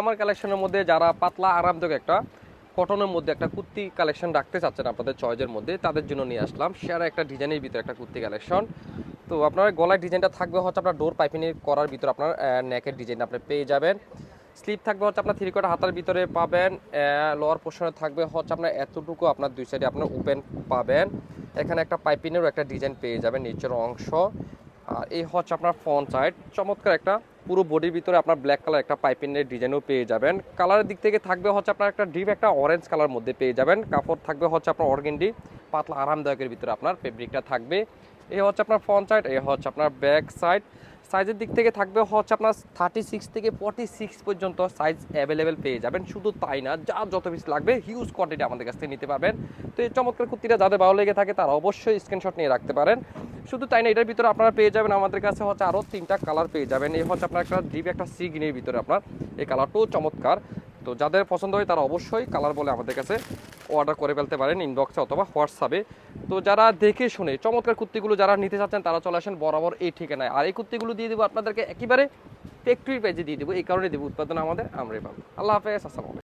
আমার কালেকশনের মধ্যে যারা পাতলা, আরামদায়ক একটা কটনের মধ্যে একটা কুর্তি কালেকশন রাখতে চাচ্ছেন আপনাদের চয়েজের মধ্যে, তাদের জন্য নিয়ে আসলাম। সেরা একটা ডিজাইনের ভিতরে একটা কুর্তি কালেকশন তো আপনার গলার ডিজাইনটা থাকবে হচ্ছে আপনার ডোর পাইপিং করার ভিতরে আপনার নেকের ডিজাইন আপনি পেয়ে যাবেন। স্লিপ থাকবে হচ্ছে আপনার থ্রি কোয়ার্টার হাতার ভিতরে পাবেন লোয়ার পোর্শনে থাকবে হচ্ছে আপনার এতটুকু আপনার দুই সাইডে আপনার ওপেন পাবেন। এখানে একটা পাইপিনেরও একটা ডিজাইন পেয়ে যাবেন, নিচের অংশ। আর এই হচ্ছে আপনার ফ্রন্ট সাইড চমৎকার একটা পুরো বডির ভিতরে আপনার ব্ল্যাক কালার একটা পাইপিনের ডিজাইনও পেয়ে যাবেন। কালারের দিক থেকে থাকবে হচ্ছে আপনার একটা ডিপ একটা অরেঞ্জ কালার মধ্যে পেয়ে যাবেন। কাপড় থাকবে হচ্ছে আপনার অর্গেন্ডি পাতলা আরামদায়কের ভিতরে আপনার ফেব্রিকটা থাকবে। এ হচ্ছে আপনার ফ্রন্ট সাইড এ হচ্ছে আপনার ব্যাক সাইড সাইজের দিক থেকে থাকবে হচ্ছে আপনার থার্টি সিক্স থেকে ফর্টি সিক্স পর্যন্ত সাইজ অ্যাভেলেবেল পেয়ে যাবেন। শুধু তাই না, যা যত পিস লাগবে হিউজ কোয়ান্টিটি আমাদের কাছ থেকে নিতে পারবেন। তো এই চমৎকার কুর্তিটা যাদের ভালো লেগে থাকে তারা অবশ্যই স্ক্রিনশট নিয়ে রাখতে পারেন। শুধু তাই না, এটার ভিতরে আপনারা পেয়ে যাবেন, আমাদের কাছে হচ্ছে আরও তিনটা কালার পেয়ে যাবেন। এই হচ্ছে আপনার একটা ডিপ একটা সি গ্রিনের ভিতরে আপনার এই কালারটাও চমৎকার। তো যাদের পছন্দ হয় তারা অবশ্যই কালার বলে আমাদের কাছে অর্ডার করে ফেলতে পারেন ইনবক্সে অথবা হোয়াটসঅ্যাপে তো যারা দেখে শুনে, চমৎকার কুর্তিগুলো যারা নিতে চাচ্ছেন তারা চলে আসেন বরাবর এই ঠিকানায়। আর এই কুর্তিগুলো দিয়ে দেবো আপনাদেরকে একেবারে ফ্যাক্টরি পেজে দিয়ে দেবো, এই কারণে দেবো, উৎপাদন আমাদের আমরাই পাবো। আল্লাহ হাফেজ, আসসালাম